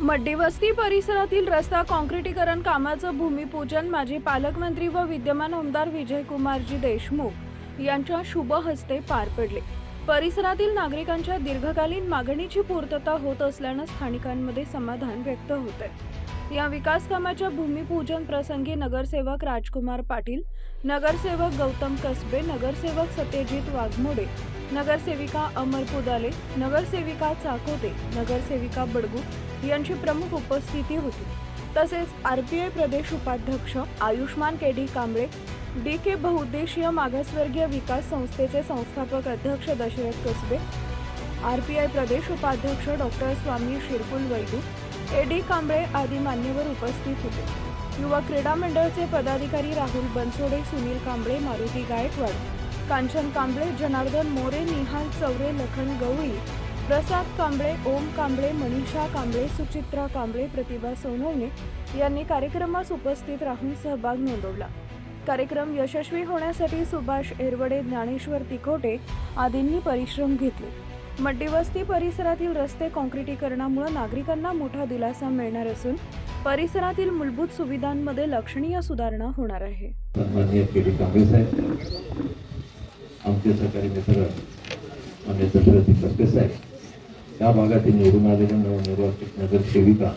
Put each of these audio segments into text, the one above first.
मड्डीवस्ती परिसरातील रस्ता काँक्रिटीकरण कामाचं भूमिपूजन माजी पालकमंत्री व विद्यमान आमदार विजयकुमारजी देशमुख यांच्या शुभ हस्ते पार पडले. परिसरातील नागरिकांच्या दीर्घकालीन मागणीची पूर्तता होत असल्यानं स्थानिकांमध्ये समाधान व्यक्त होत आहे या विकास कामाच्या भूमिपूजन प्रसंगी नगरसेवक राजकुमार पाटील नगरसेवक गौतम कसबे नगरसेवक सत्यजित वाघमोडे नगरसेविका अमर पुदाले नगरसेविका चाकोते नगरसेविका बडगू यांची प्रमुख उपस्थिती होती. तसेच आर पी आय प्रदेश उपाध्यक्ष Ayushman K D Kamble D K बहुउद्देशीय मागासवर्गीय विकास संस्थेचे संस्थापक अध्यक्ष Dashrath Kasbe R P I प्रदेश उपाध्यक्ष doctor Swami Shirkul Vaidu A D Kamble आदी मान्यवर उपस्थित होते. युवा क्रीडा मंडळचे पदाधिकारी राहुल बनसोडे सुनील कांबळे मारुती गायकवाड कांचन कांबळे जनार्दन मोरे निहाल चौरे लखन गवळी प्रसाद कांबळे ओम कांबळे मनीषा कांबळे सुचित्रा कांबळे प्रतिभा सोनवणे यांनी कार्यक्रमास उपस्थित राहून सहभाग नोंदवला. कार्यक्रम यशस्वी होण्यासाठी सुभाष एरवडे ज्ञानेश्वर तिकोटे आदींनी परिश्रम घेतले. मड्डीवस्ती परिसरातील रस्ते काँक्रिटीकरणामुळे नागरिकांना मोठा दिलासा मिळणार असून परिसरातील मूलभूत सुविधांमध्ये लक्षणीय सुधारणा होणार आहे. आमचे सहकारी मित्र दशरथी कसबे साहेब या भागातील निवडून आलेल्या नवनिर्वाचित नगरसेविका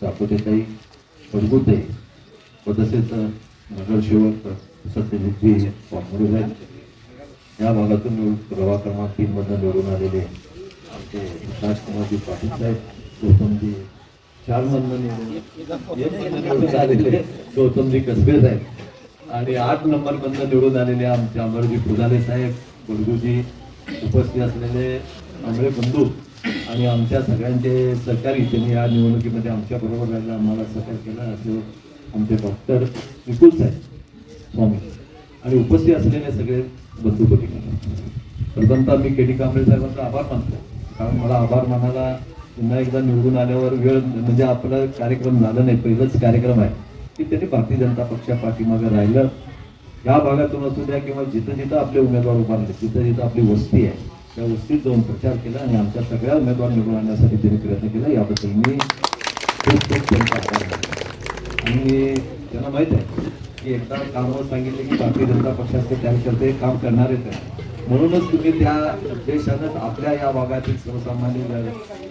चाकोतेताई पडगुते व तसेच नगरसेवक सत्यजितजी वाघमोडे या भागातून निवडून प्रभाग क्रमांक तीन निवडून आलेले आमचे राजकुमारजी पाटील साहेब गौतमजी चार मधनं निवडून आलेले गौतमजी कसबे साहेब. आणि आठ नंबर मधनं निवडून आलेले आमचे अमरजी फुलाले साहेब गुडगुजी उपस्थित असलेले आमरे बंधू. आणि आमच्या सगळ्यांचे सहकारी त्यांनी या निवडणुकीमध्ये आमच्या बरोबर राहिलं आम्हाला सहकार्य केलं असे आमचे डॉक्टर विपुल साहेब स्वामी. आणि उपस्थित असलेले सगळे बंधू भगिनी. प्रथमतः मी के डी कांबळे साहेबांचा आभार मानतो. कारण मला आभार मानायला पुन्हा एकदा निवडून आल्यावर वेळ म्हणजे आपला कार्यक्रम झाला नाही पहिलाच कार्यक्रम आहे की त्यांनी भारतीय जनता पक्षा पाठीमागे राहिलं. या भागातून असू द्या किंवा जिथं जिथं आपले उमेदवार उभारले तिथं जिथं आपली वस्ती आहे त्या वस्तीत जाऊन प्रचार केला आणि आमच्या सगळ्या उमेदवार निवडून आणण्यासाठी त्यांनी प्रयत्न केला. याबद्दल मी खूप खूप त्यांचा आभार मानतो आणि त्यांना माहीत आहे की एकदा कामावर सांगितले की भारतीय जनता पक्षाचे कार्यकर्ते काम करणारेच आहे म्हणूनच तुम्ही त्या उद्देशानंच आपल्या या भागातील सर्वसामान्य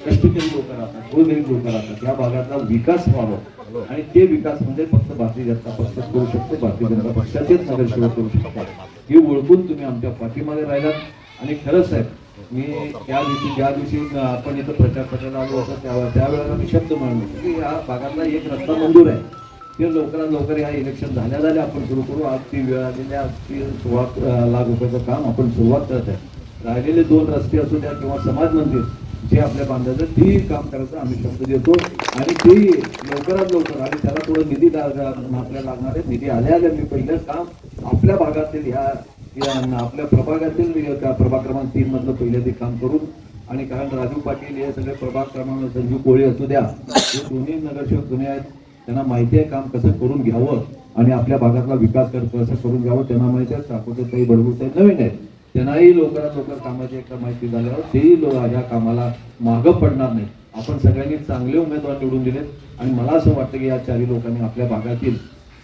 कष्टकरी लोक राहतात गोरगरीब लोक राहतात या भागाचा विकास व्हावा. आणि ते विकास म्हणजे फक्त भारतीय जनता पक्षाच करू शकतो भारतीय जनता पक्षाचेच नगरसेवक करू शकतात. हे ओळखून तुम्ही आमच्या पाठीमागे राहिलात. आणि खरंच आहे मी त्या दिवशी ज्या दिवशी आपण इथं प्रचार करायला आलो होतो त्या त्यावेळेला मी शब्द मांडलो की या भागातला एक रस्ता मंजूर आहे. ते लवकरात लवकर या इलेक्शन झाल्या झाल्या आपण सुरू करू. आज ती वेळ आलेली आज ती सोळा अं, लाख रुपयाचं काम आपण सुरुवात करत आहे. राहिलेले दोन रस्ते असू द्या किंवा समाज मंदिर जे आपल्या बांधायचं तेही काम करायचं आम्ही शब्द देतो. आणि तेही लवकरात लवकर आणि त्याला थोडं निधी लाग- आपल्याला लागणार आहे. निधी आल्या आल्या मी पहिलं काम आपल्या भागातील ह्या आपल्या प्रभागातील त्या प्रभाग क्रमांक तीन मधलं पहिलं ते काम करून आणि कारण राजू पाटील हे सगळे प्रभाग क्रमांक संजीव कोळी असू द्या हे दोन्ही नगरसेवक जुने आहेत त्यांना माहिती आहे काम कसं करून घ्यावं आणि आपल्या भागातला विकास कर- कसं करून घ्यावं त्यांना माहिती आहे साकोटे काही बडगुट काही नवीन आहेत. त्यांनाही लवकरात लवकर कामाची एकदा माहिती झाल्यावर तेही लोक ह्या कामाला मागं पडणार नाही आपण सगळ्यांनी चांगले उमेदवार निवडून दिलेत आणि मला असं वाटतं की या चारही लोकांनी आपल्या भागातील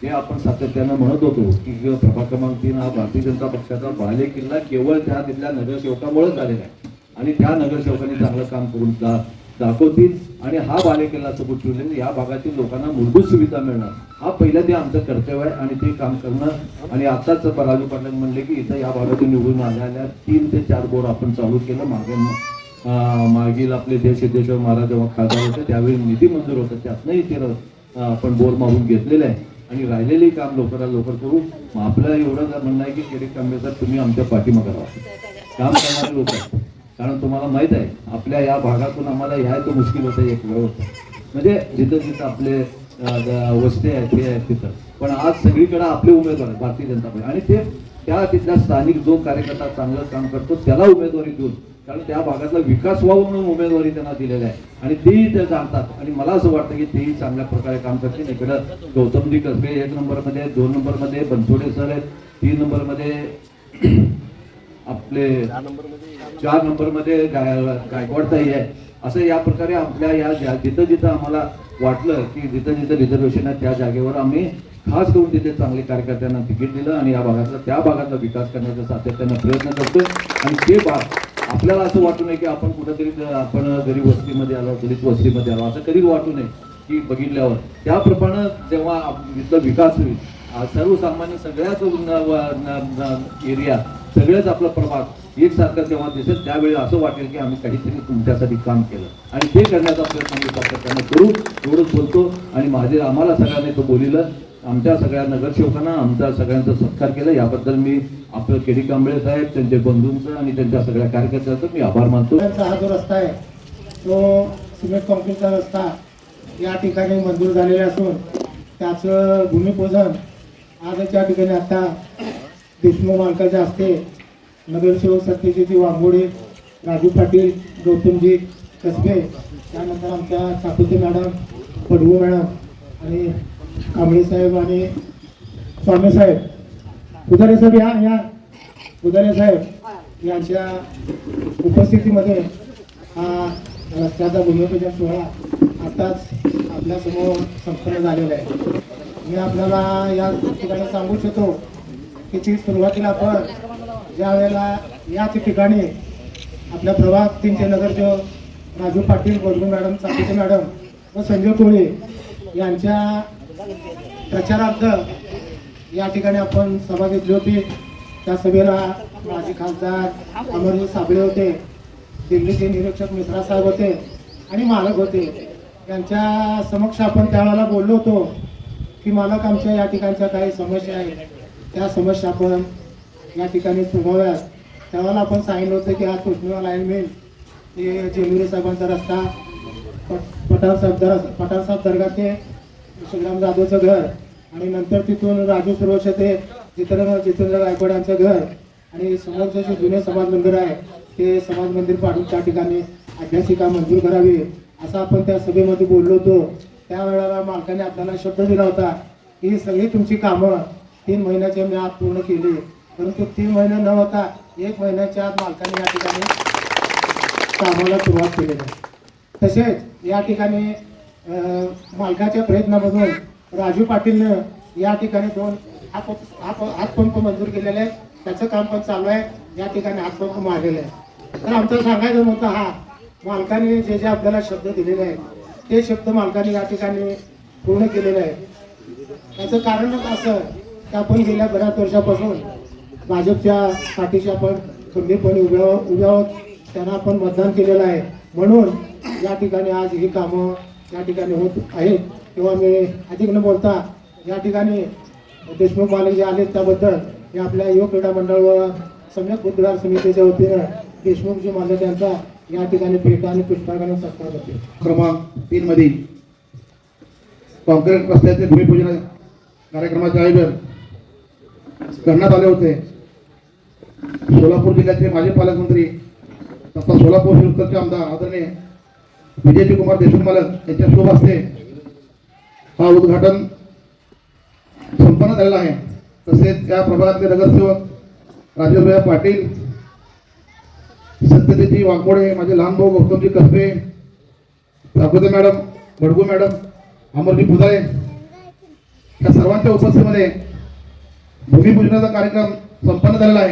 ते आपण सातत्यानं म्हणत होतो की प्रभाग क्रमांक तीन हा भारतीय जनता पक्षाचा बाले किल्ला केवळ त्या तिथल्या नगरसेवकामुळेच आलेला आहे. आणि त्या नगरसेवकांनी चांगलं काम करून दा दाखवतील. आणि हा बालेकिल्ला सबूत ठेवलेला या भागातील लोकांना मूलभूत सुविधा मिळणार. हा पहिलं ते आमचं कर्तव्य आहे आणि ते काम करणं. आणि आताच राजू पाटील म्हणले की इथं या भागातून निवडून आलेल्या तीन ते चार बोर आपण चालू केलं. मागे मागील आपले देश सिद्धेश्वर महाराज जेव्हा खासदार होते त्यावेळी निधी मंजूर होता. त्यातनंही ते आपण बोर मारून घेतलेले आहे. आणि राहिलेले काम लवकरात लवकर करू. मग आपलं एवढं म्हणणं आहे की केडी कांबेकर तुम्ही आमच्या पाठीमागे राहा. काम करणारे लोक आहेत. कारण तुम्हाला माहीत आहे आपल्या या भागातून आम्हाला यायचं मुश्किल होतं एक वेळ होतं. म्हणजे जिथं जिथं आपले वस्ते आहेत हे आहेत तिथं. पण आज सगळीकडे आपले उमेदवार आहेत भारतीय जनता पक्ष. आणि ते त्या तिथल्या स्थानिक जो कार्यकर्ता चांगलं काम करतो त्याला उमेदवारी देऊन कारण त्या भागातला विकास व्हावा म्हणून उमेदवारी त्यांना दिलेली आहे आणि तेही ते जाणतात. आणि मला असं वाटतं की तेही चांगल्या प्रकारे काम करतील. इकडं गौतमजी कसबे एक नंबरमध्ये दोन नंबरमध्ये बनसोडे सर आहेत तीन नंबरमध्ये आपले चार नंबरमध्ये गाय- गायकवाडताई आहे. असं या प्रकारे आपल्या या ज्या- जिथं जिथं आम्हाला वाटलं की जिथं जिथं रिझर्वेशन आहे त्या जागेवर आम्ही खास करून तिथे चांगले कार्यकर्त्यांना तिकीट दिलं आणि या भागातला त्या भागातला विकास करण्याचा सातत्यानं प्रयत्न करतोय. आणि ते भाग आपल्याला असं वाटू नये की आपण कुठेतरी आपण गरीब वस्तीमध्ये आलो दलित वस्तीमध्ये आलो असं कधी वाटू नये की बघितल्यावर. त्याप्रमाणे जेव्हा इथला विकास होईल सर्वसामान्य सगळ्याच एरिया सगळेच आपला प्रभाग एकसारखं तेव्हा दिसेल त्यावेळी असं वाटेल की आम्ही काहीतरी तुमच्यासाठी काम केलं. आणि ते करण्याचा प्रयत्न मी सातत्यानं करू एवढंच बोलतो. आणि माझे आम्हाला सगळ्यांनी तो बोलिलं. आमच्या सगळ्या नगरसेवकांना आमच्या सगळ्यांचा सत्कार केला. याबद्दल मी आपलं केडी कांबळे साहेब त्यांच्या बंधूंचं आणि त्यांच्या सगळ्या कार्यकर्त्यांचा मी आभार मानतो. त्यांचा हा जो रस्ता आहे तो सिमेंट कॉन्क्रीटचा रस्ता या ठिकाणी मंजूर झालेला असून त्याचं भूमिपूजन आज या ठिकाणी आता देशमुख मालकाच्या असते नगरसेवक सत्यजित वाघमोडे राजू पाटील गौतमजी कसबे त्यानंतर आमच्या चाकुते मॅडम पडवू मॅडम आणि कांबळे साहेब आणि स्वामी साहेब. साहेब या या. उदारे साहेब यांच्या उपस्थितीमध्ये हा रस्त्याचा भूमिपूजन सोहळा आताच आपल्यासमोर संपन्न झालेला आहे. मी आपल्याला या ठिकाणी सांगू इच्छितो की सुरुवातीला आपण ज्या वेळेला याच ठिकाणी आपल्या प्रभाग तीनचे नगरचे राजू पाटील बडगू मॅडम चाकीचे मॅडम व संजय कोळी यांच्या प्रचारार्थ या ठिकाणी आपण सभा घेतली होती. त्या सभेला माजी खासदार अमरजी साबळे होते दिल्लीचे निरीक्षक मिश्रा साहेब होते आणि मालक होते. यांच्या समक्ष आपण त्यावेळेला बोललो होतो की मालक आमच्या या ठिकाणच्या काही समस्या आहेत. त्या समस्या आपण या ठिकाणी सोडवाव्यात त्यावेळेला आपण सांगितलं होतं की हा कृष्णा लाईन मिल हे जेलुरे साहेबांचा रस्ता पट- पठार साहेब दर पठार साहेब दर्गा ते शिवराम जाधवचं घर आणि नंतर तिथून राजू सुरवश ते जितेंद्र जितेंद्र गायकवाड यांचं घर आणि समोरचं जे जुने समाज मंदिर आहे ते समाज मंदिर पाडून त्या ठिकाणी अभ्यासिका मंजूर करावी असं आपण त्या सभेमध्ये बोललो होतो. त्यावेळेला मालकाने आपल्याला शब्द दिला होता की ही सगळी तुमची कामं तीन महिन्याचे मी आत पूर्ण केली. परंतु तीन महिने न होता एक महिन्याच्या आत मालकाने या ठिकाणी कामाला सुरुवात केलेली आहे तसेच या ठिकाणी मालकाच्या प्रयत्नामधून राजू पाटीलनं या ठिकाणी दोन हात हात हातपंप मंजूर केलेले आहेत. त्याचं काम पण चालू आहे. या ठिकाणी हातपंप मारलेले आहे तर आमचं सांगायचं होतं हा मालकाने जे जे आपल्याला शब्द दिलेले आहेत ते शब्द मालकाने या ठिकाणी पूर्ण केलेले आहेत. त्याचं कारणच असं की आपण गेल्या बऱ्याच वर्षापासून भाजपच्या पाठीशी आपण खंबीरपणे उभ्या उभ्या आहोत. त्यांना आपण मतदान केलेलं आहे. म्हणून या ठिकाणी आज ही कामं या ठिकाणी होत आहेत. तेव्हा मी अधिक न बोलता या ठिकाणी देशमुख मालक जे आले त्याबद्दल हे आपल्या युवक क्रीडा मंडळ व सम्यक बुद्धविहार समितीच्या वतीनं देशमुखजी मालक यांचा या ठिकाणी भेट आणि पुष्पार्पण सत्कार करते क्रमांक तीन मधील कॉन्क्रीट रस्त्याचे भूमिपूजन कार्यक्रमाचे आयोजन करण्यात आले होते. सोलापूर जिल्ह्याचे माजी पालकमंत्री तथा सोलापूर शिवकरचे आमदार आदरणीय विजयजी कुमार देशमुख मालक यांच्या शुभ हस्ते हा उद्घाटन संपन्न झालेला आहे. तसेच या प्रभागातले नगरसेवक राजेशभाई पाटील सत्यतेजी वाघमोडे माझे लहान भाऊ गौतमजी कसबे साकोते मॅडम भडगू मॅडम अमरजी भुदाळे या सर्वांच्या उपस्थितीमध्ये भूमिपूजनाचा कार्यक्रम संपन्न झालेला आहे.